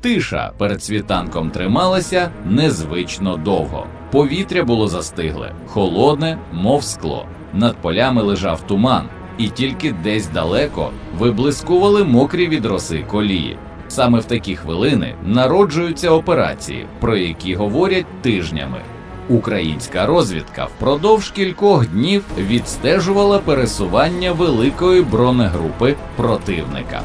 Тиша перед світанком трималася незвично довго. Повітря було застигле, холодне, мов скло. Над полями лежав туман, і тільки десь далеко виблискували мокрі від роси колії. Саме в такі хвилини народжуються операції, про які говорять тижнями. Українська розвідка впродовж кількох днів відстежувала пересування великої бронегрупи противника.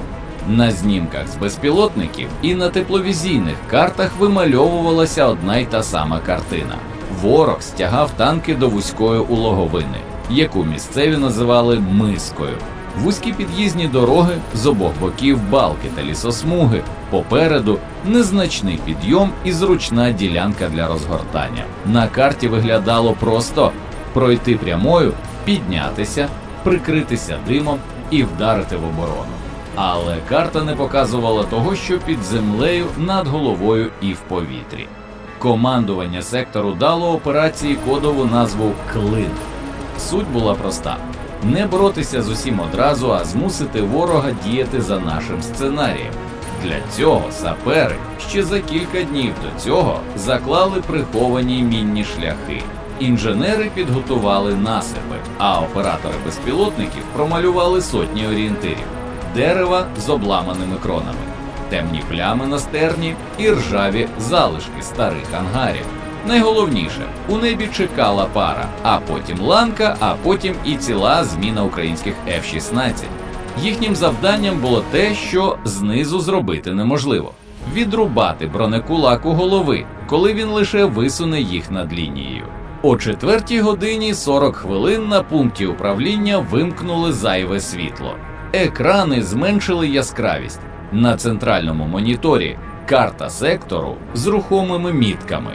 На знімках з безпілотників і на тепловізійних картах вимальовувалася одна й та сама картина. Ворог стягав танки до вузької улоговини, яку місцеві називали мискою. Вузькі під'їзні дороги з обох боків балки та лісосмуги, попереду незначний підйом і зручна ділянка для розгортання. На карті виглядало просто пройти прямою, піднятися, прикритися димом і вдарити в оборону. Але карта не показувала того, що під землею, над головою і в повітрі. Командування сектору дало операції кодову назву Клин. Суть була проста: не боротися з усім одразу, а змусити ворога діяти за нашим сценарієм. Для цього сапери ще за кілька днів до цього заклали приховані мінні шляхи. Інженери підготували насипи, а оператори безпілотників промалювали сотні орієнтирів дерева з обламаними кронами, темні плями на стерні і ржаві залишки старих ангарів. Найголовніше, у небі чекала пара, а потім ланка, а потім і ціла зміна українських F-16. Їхнім завданням було те, що знизу зробити неможливо відрубати бронекулаку голови, коли він лише висуне їх над лінією. О четвертій годині 40 хвилин на пункті управління вимкнули зайве світло. Екрани зменшили яскравість. На центральному моніторі карта сектору з рухомими мітками.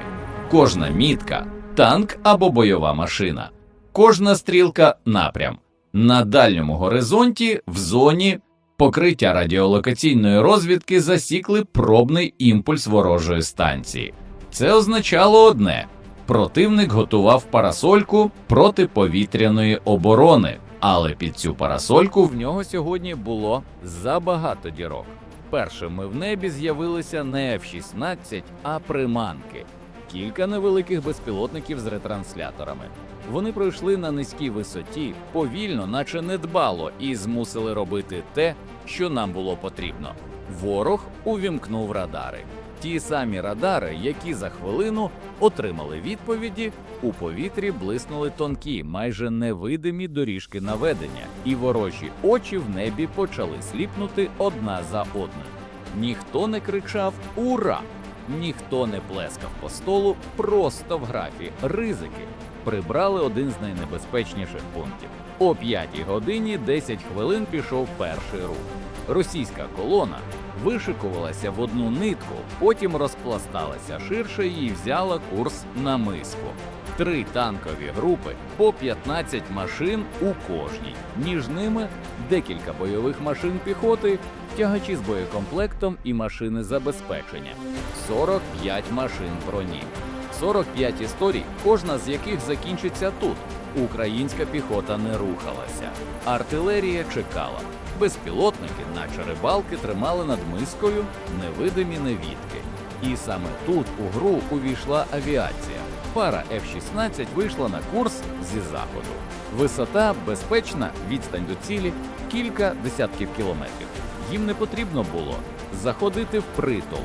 Кожна мітка танк або бойова машина. Кожна стрілка напрям. На дальньому горизонті в зоні покриття радіолокаційної розвідки засікли пробний імпульс ворожої станції. Це означало одне: противник готував парасольку протиповітряної оборони, але під цю парасольку в нього сьогодні було забагато дірок. Першими в небі з'явилися не F-16, а приманки. Кілька невеликих безпілотників з ретрансляторами. Вони пройшли на низькій висоті, повільно, наче недбало, і змусили робити те, що нам було потрібно. Ворог увімкнув радари. Ті самі радари, які за хвилину отримали відповіді, у повітрі блиснули тонкі, майже невидимі доріжки наведення, і ворожі очі в небі почали сліпнути одна за одною. Ніхто не кричав Ура! Ніхто не плескав по столу, просто в графі ризики прибрали один з найнебезпечніших пунктів. О 5 годині 10 хвилин пішов перший рух. Російська колона вишикувалася в одну нитку, потім розпласталася ширше і взяла курс на миску. Три танкові групи по 15 машин у кожній. Між ними декілька бойових машин піхоти, тягачі з боєкомплектом і машини забезпечення. 45 машин броні. 45 історій, кожна з яких закінчиться тут. Українська піхота не рухалася. Артилерія чекала. Безпілотники, наче рибалки, тримали над мискою невидимі невідки. І саме тут у гру увійшла авіація. Пара F-16 вийшла на курс зі заходу. Висота безпечна, відстань до цілі кілька десятків кілометрів. Їм не потрібно було заходити в притул.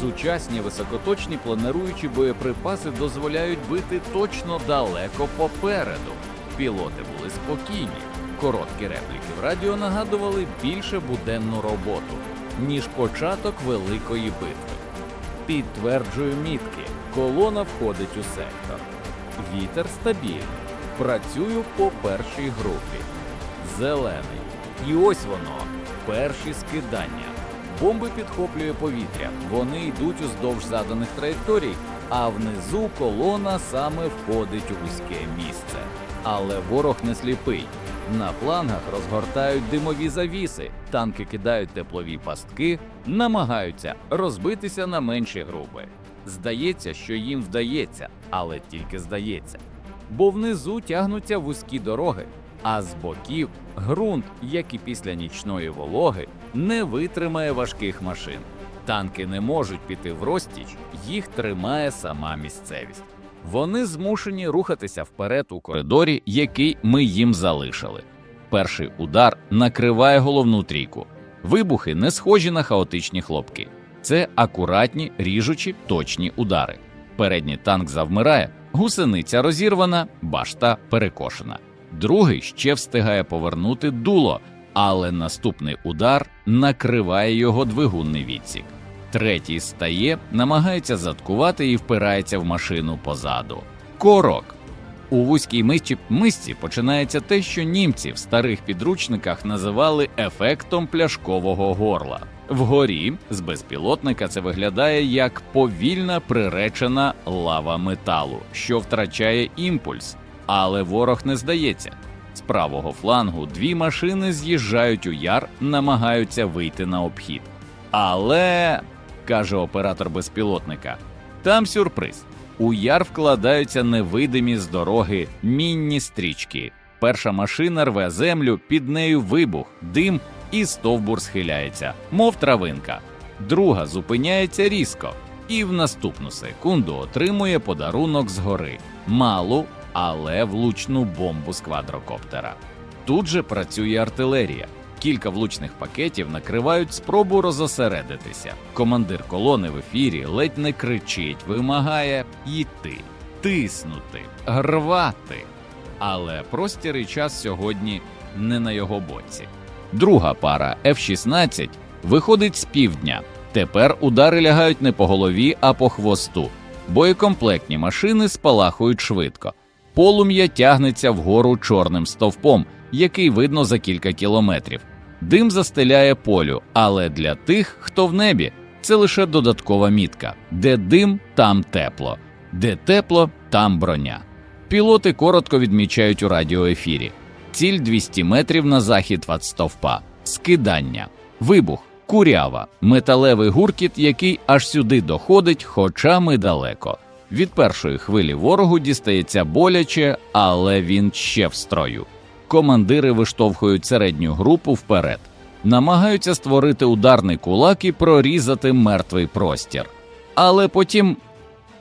Сучасні високоточні плануючі боєприпаси дозволяють бити точно далеко попереду. Пілоти були спокійні. Короткі репліки в радіо нагадували більше буденну роботу, ніж початок великої битви. Підтверджую мітки. Колона входить у сектор. Вітер стабільний. Працюю по першій групі. Зелений. І ось воно. Перші скидання. Бомби підхоплює повітря. Вони йдуть уздовж заданих траєкторій, а внизу колона саме входить у вузьке місце. Але ворог не сліпий. На флангах розгортають димові завіси, танки кидають теплові пастки, намагаються розбитися на менші групи. Здається, що їм вдається, але тільки здається. Бо внизу тягнуться вузькі дороги, а з боків ґрунт, як і після нічної вологи, не витримає важких машин. Танки не можуть піти в розтіч, їх тримає сама місцевість. Вони змушені рухатися вперед у коридорі, який ми їм залишили. Перший удар накриває головну трійку. Вибухи не схожі на хаотичні хлопки. Це акуратні, ріжучі, точні удари. Передній танк завмирає, гусениця розірвана, башта перекошена. Другий ще встигає повернути дуло, але наступний удар накриває його двигунний відсік. Третій стає, намагається заткувати і впирається в машину позаду. Корок. У вузькій мисці, починається те, що німці в старих підручниках називали ефектом пляшкового горла. Вгорі з безпілотника це виглядає як повільна приречена лава металу, що втрачає імпульс, але ворог не здається. Правого флангу дві машини з'їжджають у яр, намагаються вийти на обхід. Але, каже оператор безпілотника, там сюрприз. У яр вкладаються невидимі з дороги мінні стрічки. Перша машина рве землю, під нею вибух, дим і стовбур схиляється, мов травинка. Друга зупиняється різко і в наступну секунду отримує подарунок згори малу, але влучну бомбу з квадрокоптера. Тут же працює артилерія. Кілька влучних пакетів накривають спробу розосередитися. Командир колони в ефірі ледь не кричить, вимагає йти, тиснути, рвати. Але простір час сьогодні не на його боці. Друга пара F-16 виходить з півдня. Тепер удари лягають не по голові, а по хвосту. Боєкомплектні машини спалахують швидко. Полум'я тягнеться вгору чорним стовпом, який видно за кілька кілометрів. Дим застеляє полю, але для тих, хто в небі, це лише додаткова мітка: де дим, там тепло, де тепло, там броня. Пілоти коротко відмічають у радіоефірі: ціль 200 метрів на захід від стовпа, скидання, вибух, курява, металевий гуркіт, який аж сюди доходить, хоча ми далеко. Від першої хвилі ворогу дістається боляче, але він ще в строю. Командири виштовхують середню групу вперед, намагаються створити ударний кулак і прорізати мертвий простір. Але потім,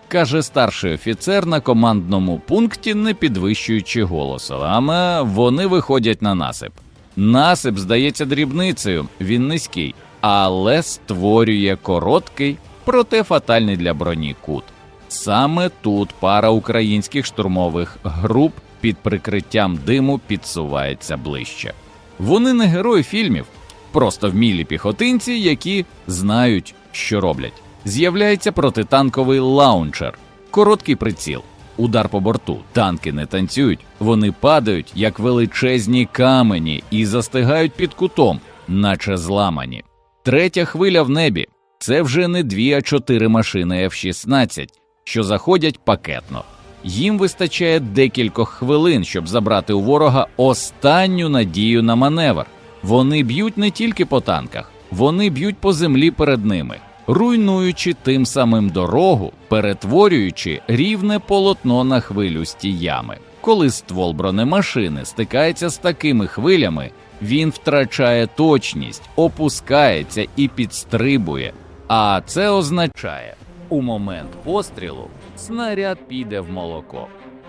каже старший офіцер на командному пункті, не підвищуючи голосу, аме вони виходять на насип. Насип здається дрібницею, він низький, але створює короткий, проте фатальний для броні кут. Саме тут пара українських штурмових груп під прикриттям диму підсувається ближче. Вони не герої фільмів, просто вмілі піхотинці, які знають, що роблять. З'являється протитанковий лаунчер, короткий приціл, удар по борту. Танки не танцюють, вони падають як величезні камені і застигають під кутом, наче зламані. Третя хвиля в небі це вже не дві, а чотири машини F-16, що заходять пакетно. Їм вистачає декількох хвилин, щоб забрати у ворога останню надію на маневр. Вони б'ють не тільки по танках, вони б'ють по землі перед ними, руйнуючи тим самим дорогу, перетворюючи рівне полотно на хвилюсті ями. Коли ствол бронемашини стикається з такими хвилями, він втрачає точність, опускається і підстрибує. А це означає, у момент пострілу снаряд піде в молоко.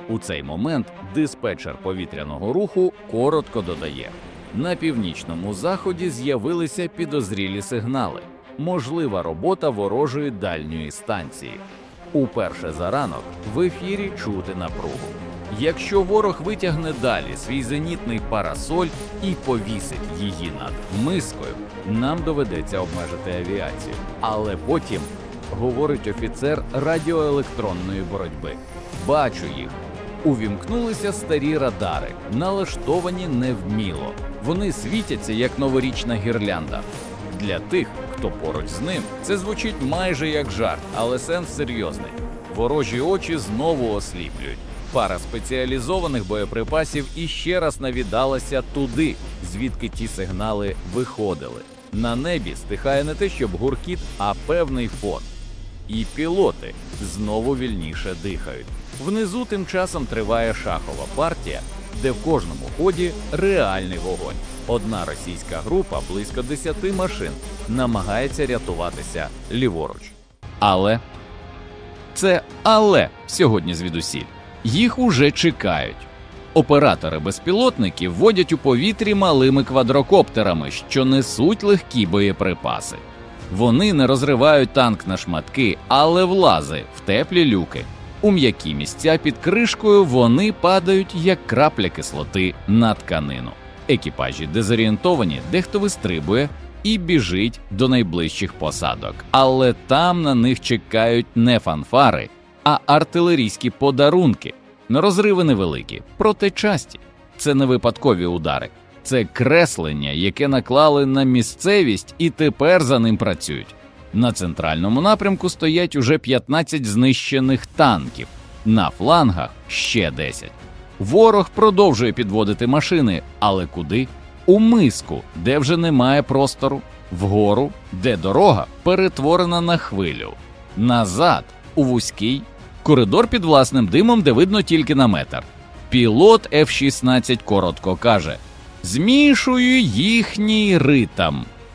У цей момент диспетчер повітряного руху коротко додає: на північному заході з'явилися підозрілі сигнали, можлива робота ворожої дальньої станції. Уперше за ранок в ефірі чути напругу. Якщо ворог витягне далі свій зенітний парасоль і повісить її над мискою, нам доведеться обмежити авіацію. Але потім, говорить офіцер радіоелектронної боротьби, бачу їх. Увімкнулися старі радари, налаштовані невміло. Вони світяться як новорічна гірлянда. Для тих, хто поруч з ним, це звучить майже як жарт, але сенс серйозний. Ворожі очі знову осліплюють. Пара спеціалізованих боєприпасів іще раз навідалася туди, звідки ті сигнали виходили. На небі стихає не те, щоб гуркіт, а певний фон. І пілоти знову вільніше дихають. Внизу тим часом триває шахова партія, де в кожному ході реальний вогонь. Одна російська група, близько 10 машин, намагається рятуватися ліворуч. Але це але сьогодні звідусіль. Їх уже чекають. Оператори безпілотників водять у повітрі малими квадрокоптерами, що несуть легкі боєприпаси. Вони не розривають танк на шматки, але влази в теплі люки. У м'які місця під кришкою вони падають як крапля кислоти на тканину. Екіпажі дезорієнтовані, дехто вистрибує і біжить до найближчих посадок. Але там на них чекають не фанфари, а артилерійські подарунки. Розриви невеликі, проте часті. Це не випадкові удари, це креслення, яке наклали на місцевість і тепер за ним працюють. На центральному напрямку стоять уже 15 знищених танків, на флангах ще 10. Ворог продовжує підводити машини, але куди? У миску, де вже немає простору, вгору, де дорога перетворена на хвилю, назад у вузький коридор під власним димом, де видно тільки на метр. Пілот F-16 коротко каже: Змішую їхній ритм.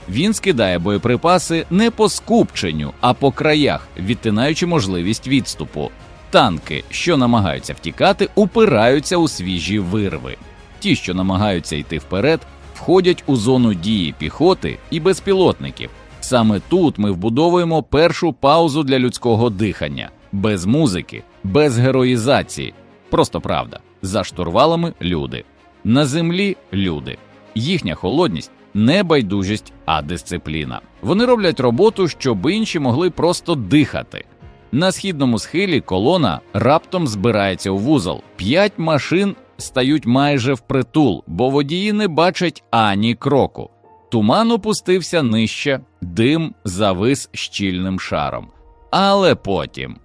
Він скидає боєприпаси не по скупченню, а по краях, відтинаючи можливість відступу. Танки, що намагаються втікати, упираються у свіжі вирви. Ті, що намагаються йти вперед, входять у зону дії піхоти і безпілотників. Саме тут ми вбудовуємо першу паузу для людського дихання, без музики, без героїзації. Просто правда. За штурвалами люди, на землі люди. Їхня холодність не байдужість, а дисципліна. Вони роблять роботу, щоб інші могли просто дихати. На східному схилі колона раптом збирається у вузол. П'ять машин стають майже впритул, бо водії не бачать ані кроку. Туман опустився нижче, дим завис щільним шаром. Але потім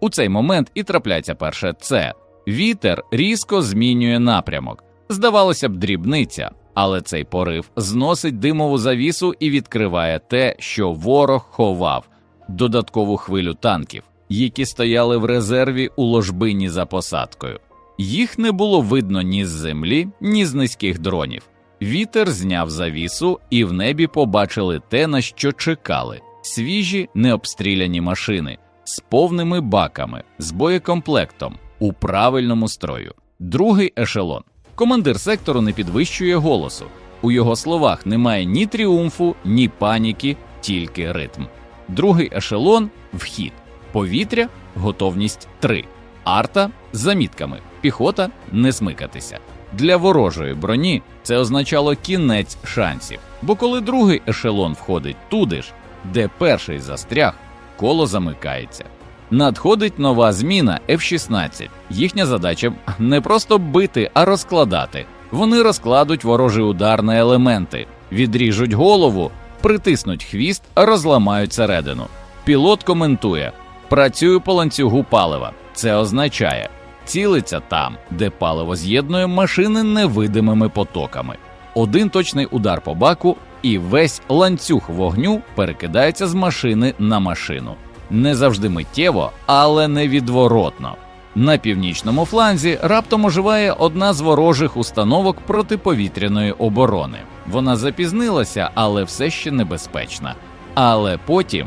у цей момент і трапляється перше це. Вітер різко змінює напрямок. Здавалося б, дрібниця, але цей порив зносить димову завісу і відкриває те, що ворог ховав додаткову хвилю танків, які стояли в резерві у ложбині за посадкою. Їх не було видно ні з землі, ні з низьких дронів. Вітер зняв завісу, і в небі побачили те, на що чекали: свіжі необстріляні машини з повними баками, з боєкомплектом у правильному строю. Другий ешелон. Командир сектору не підвищує голосу. У його словах немає ні тріумфу, ні паніки, тільки ритм. Другий ешелон вхід. Повітря, готовність 3. Арта з замітками. Піхота не смикатися. Для ворожої броні це означало кінець шансів. Бо коли другий ешелон входить туди ж, де перший застряг, коло замикається. Надходить нова зміна F-16. Їхня задача не просто бити, а розкладати. Вони розкладуть ворожий удар на елементи, відріжуть голову, притиснуть хвіст, розламають середину. Пілот коментує: працюю по ланцюгу палива. Це означає, цілиться там, де паливо з'єднує машини невидимими потоками. Один точний удар по баку, і весь ланцюг вогню перекидається з машини на машину. Не завжди миттєво, але невідворотно. На північному фланзі раптом оживає одна з ворожих установок протиповітряної оборони. Вона запізнилася, але все ще небезпечна. Але потім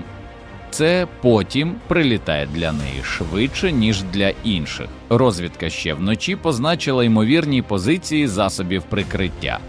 це потім прилітає для неї швидше, ніж для інших. Розвідка ще вночі позначила ймовірні позиції засобів прикриття.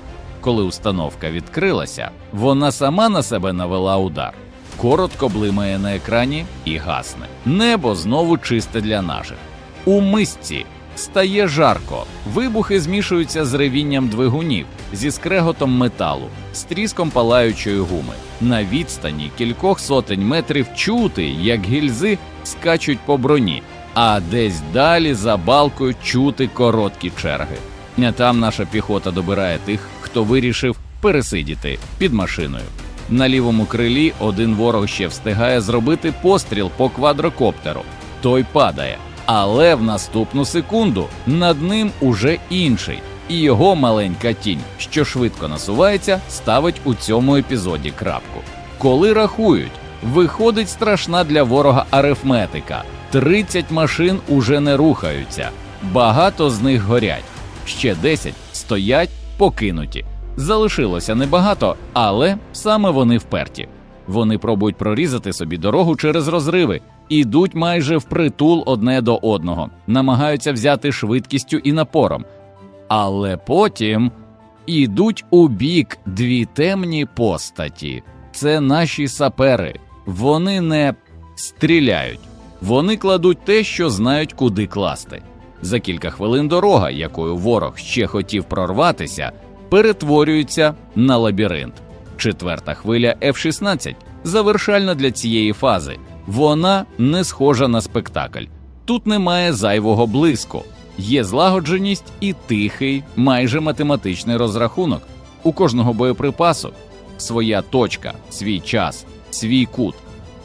Коли установка відкрилася, вона сама на себе навела удар. Коротко блимає на екрані і гасне. Небо знову чисте для наших. У мисці стає жарко, вибухи змішуються з ревінням двигунів, зі скреготом металу, з тріском палаючої гуми. На відстані кількох сотень метрів чути, як гільзи скачуть по броні, а десь далі за балкою чути короткі черги. А Там наша піхота добирає тих, хто вирішив пересидіти під машиною. На лівому крилі один ворог ще встигає зробити постріл по квадрокоптеру. Той падає. Але в наступну секунду над ним уже інший, і його маленька тінь, що швидко насувається, ставить у цьому епізоді крапку. Коли рахують, виходить страшна для ворога арифметика: 30 машин уже не рухаються, багато з них горять. ще 10 стоять покинуті. Залишилося небагато, але саме вони вперті. Вони пробують прорізати собі дорогу через розриви, ідуть майже впритул одне до одного, намагаються взяти швидкістю і напором. Але потім ідуть у бік дві темні постаті. Це наші сапери. Вони не стріляють, вони кладуть те, що знають, куди класти. За кілька хвилин дорога, якою ворог ще хотів прорватися, перетворюється на лабіринт. Четверта хвиля F-16 завершальна для цієї фази. Вона не схожа на спектакль. Тут немає зайвого блиску, є злагодженість і тихий, майже математичний розрахунок. У кожного боєприпасу своя точка, свій час, свій кут.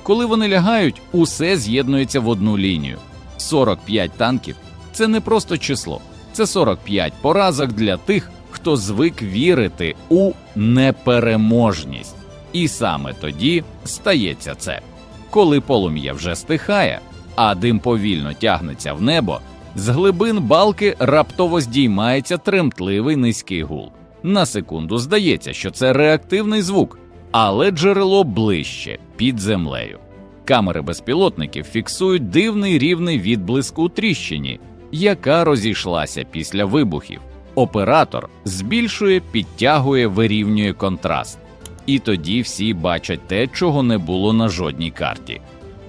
Коли вони лягають, усе з'єднується в одну лінію. 45 танків це не просто число, це 45 поразок для тих, хто звик вірити у непереможність. І саме тоді стається це. Коли полум'я вже стихає, а дим повільно тягнеться в небо, з глибин балки раптово здіймається тремтливий низький гул. На секунду здається, що це реактивний звук, але джерело ближче під землею. Камери безпілотників фіксують дивний рівний відблиск у тріщині, яка розійшлася після вибухів. Оператор збільшує, підтягує, вирівнює контраст. І тоді всі бачать те, чого не було на жодній карті.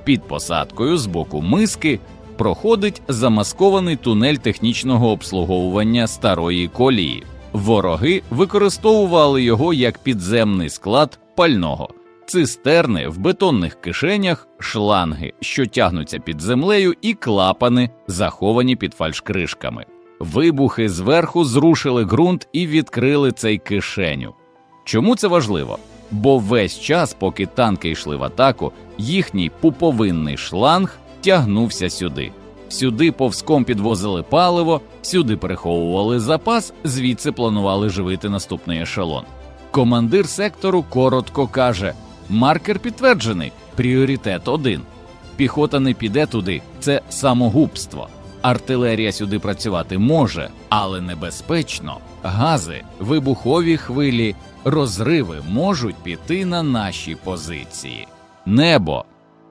Під посадкою з боку миски проходить замаскований тунель технічного обслуговування старої колії. Вороги використовували його як підземний склад пального, цистерни в бетонних кишенях, шланги, що тягнуться під землею, і клапани, заховані під фальшкришками. Вибухи зверху зрушили ґрунт і відкрили цей кишеню. Чому це важливо? Бо весь час, поки танки йшли в атаку, їхній пуповинний шланг тягнувся сюди. Сюди повзком підвозили паливо, сюди переховували запас, звідси планували живити наступний ешелон. Командир сектору коротко каже: маркер підтверджений, пріоритет один. Піхота не піде туди, це самогубство. Артилерія сюди працювати може, але небезпечно. Гази, вибухові хвилі, розриви можуть піти на наші позиції. Небо.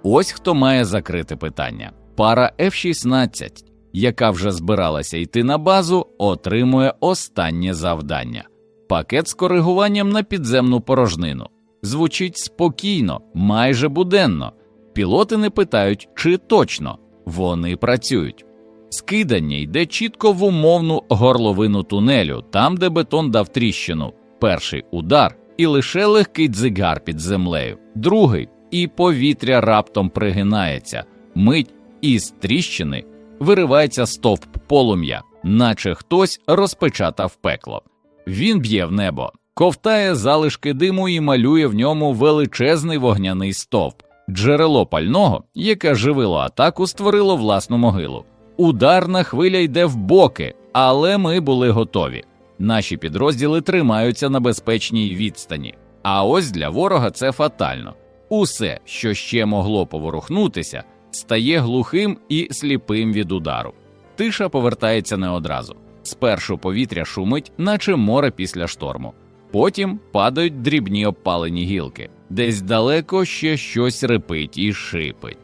Ось хто має закрити питання. Пара F-16, яка вже збиралася йти на базу, отримує останнє завдання. Пакет з коригуванням на підземну порожнину. Звучить спокійно, майже буденно. Пілоти не питають, чи точно вони працюють. Скидання йде чітко в умовну горловину тунелю, там, де бетон дав тріщину. Перший удар і лише легкий дзигар під землею, другий і повітря раптом пригинається, мить із тріщини виривається стовп полум'я, наче хтось розпечатав пекло. Він б'є в небо, ковтає залишки диму і малює в ньому величезний вогняний стовп. Джерело пального, яке живило атаку, створило власну могилу. Ударна хвиля йде в боки, але ми були готові. Наші підрозділи тримаються на безпечній відстані. А ось для ворога це фатально. Усе, що ще могло поворухнутися, стає глухим і сліпим від удару. Тиша повертається не одразу. Спершу повітря шумить, наче море після шторму. Потім падають дрібні обпалені гілки, десь далеко ще щось рипить і шипить.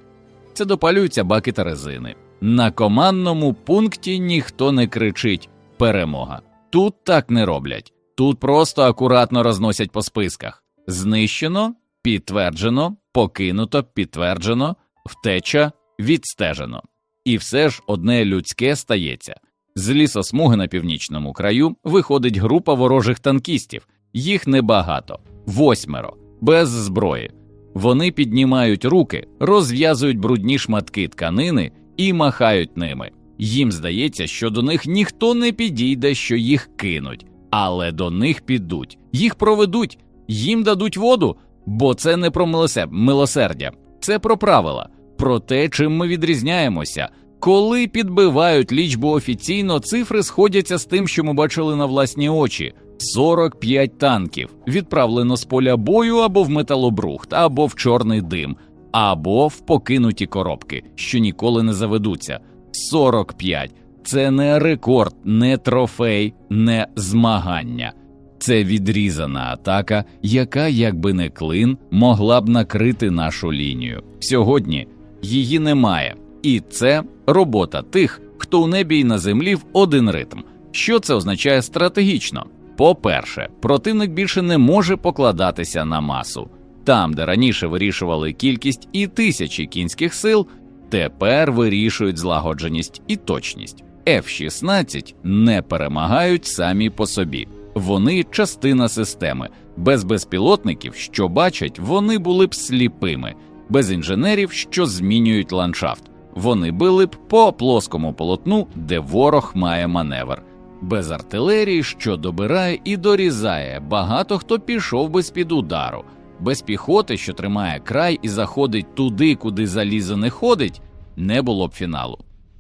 Це допалюються баки та резини. На командному пункті ніхто не кричить перемога. Тут так не роблять, тут просто акуратно розносять по списках. Знищено, підтверджено, покинуто, підтверджено, втеча, відстежено. І все ж одне людське стається. З лісосмуги на північному краю виходить група ворожих танкістів, їх небагато, восьмеро, без зброї. Вони піднімають руки, розв'язують брудні шматки тканини і махають ними. Їм здається, що до них ніхто не підійде, що їх кинуть, але до них підуть, їх проведуть, їм дадуть воду, бо це не про милосе- милосердя, це про правила, про те, чим ми відрізняємося. Коли підбивають лічбу офіційно, цифри сходяться з тим, що ми бачили на власні очі: 45 танків. Відправлено з поля бою або в металобрухт, або в чорний дим, або в покинуті коробки, що ніколи не заведуться. 45. Це не рекорд, не трофей, не змагання. Це відрізана атака, яка, якби не клин, могла б накрити нашу лінію. Сьогодні її немає, і це робота тих, хто у небі і на землі в один ритм. Що це означає стратегічно? По-перше, противник більше не може покладатися на масу. Там, де раніше вирішували кількість і тисячі кінських сил, тепер вирішують злагодженість і точність. F-16 не перемагають самі по собі. Вони частина системи. Без безпілотників, що бачать, вони були б сліпими, без інженерів, що змінюють ландшафт. Вони били б по плоскому полотну, де ворог має маневр. Без артилерії, що добирає і дорізає, багато хто пішов би з під удару, без піхоти, що тримає край і заходить туди, куди залізо не ходить, не було б фіналу.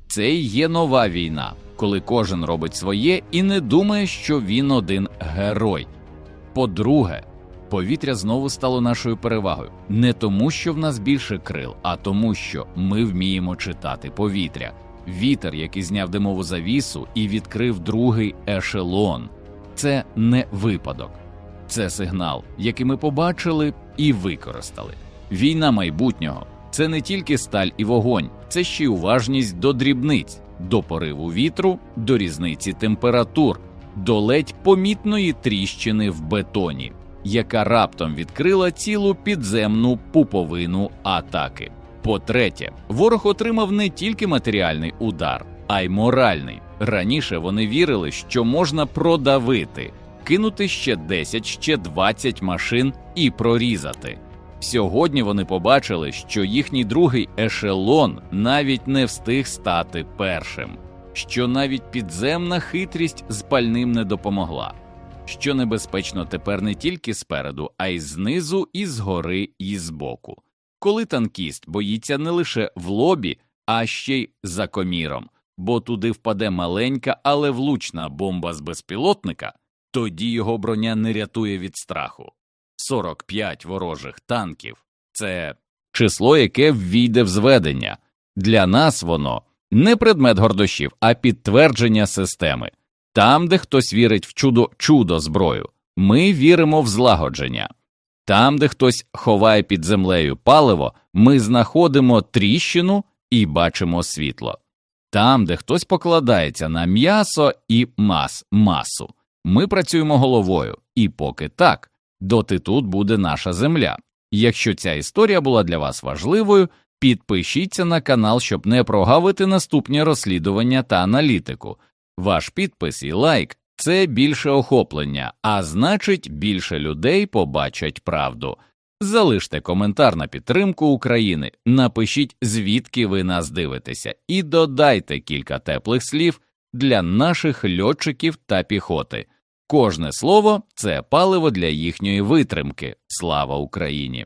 Це і є нова війна, коли кожен робить своє і не думає, що він один герой. По-друге, повітря знову стало нашою перевагою не тому, що в нас більше крил, а тому, що ми вміємо читати повітря. Вітер, який зняв димову завісу і відкрив другий ешелон. Це не випадок, це сигнал, який ми побачили і використали. Війна майбутнього це не тільки сталь і вогонь, це ще й уважність до дрібниць, до пориву вітру, до різниці температур, до ледь помітної тріщини в бетоні, яка раптом відкрила цілу підземну пуповину атаки. По-третє, ворог отримав не тільки матеріальний удар, а й моральний. Раніше вони вірили, що можна продавити, кинути ще 10, ще 20 машин і прорізати. Сьогодні вони побачили, що їхній другий ешелон навіть не встиг стати першим, що навіть підземна хитрість з пальним не допомогла, що небезпечно тепер не тільки спереду, а й знизу, і згори, і збоку. Коли танкіст боїться не лише в лобі, а ще й за коміром, бо туди впаде маленька, але влучна бомба з безпілотника, тоді його броня не рятує від страху. 45 ворожих танків це число, яке ввійде в зведення. Для нас воно не предмет гордощів, а підтвердження системи. Там, де хтось вірить в чудо чудо зброю, ми віримо в злагодження. Там, де хтось ховає під землею паливо, ми знаходимо тріщину і бачимо світло. Там, де хтось покладається на м'ясо і мас масу, ми працюємо головою, і поки так, доти тут буде наша земля. Якщо ця історія була для вас важливою, підпишіться на канал, щоб не прогавити наступні розслідування та аналітику. Ваш підпис і лайк це більше охоплення, а значить, більше людей побачать правду. Залиште коментар на підтримку України, напишіть, звідки ви нас дивитеся, і додайте кілька теплих слів для наших льотчиків та піхоти. Кожне слово це паливо для їхньої витримки. Слава Україні!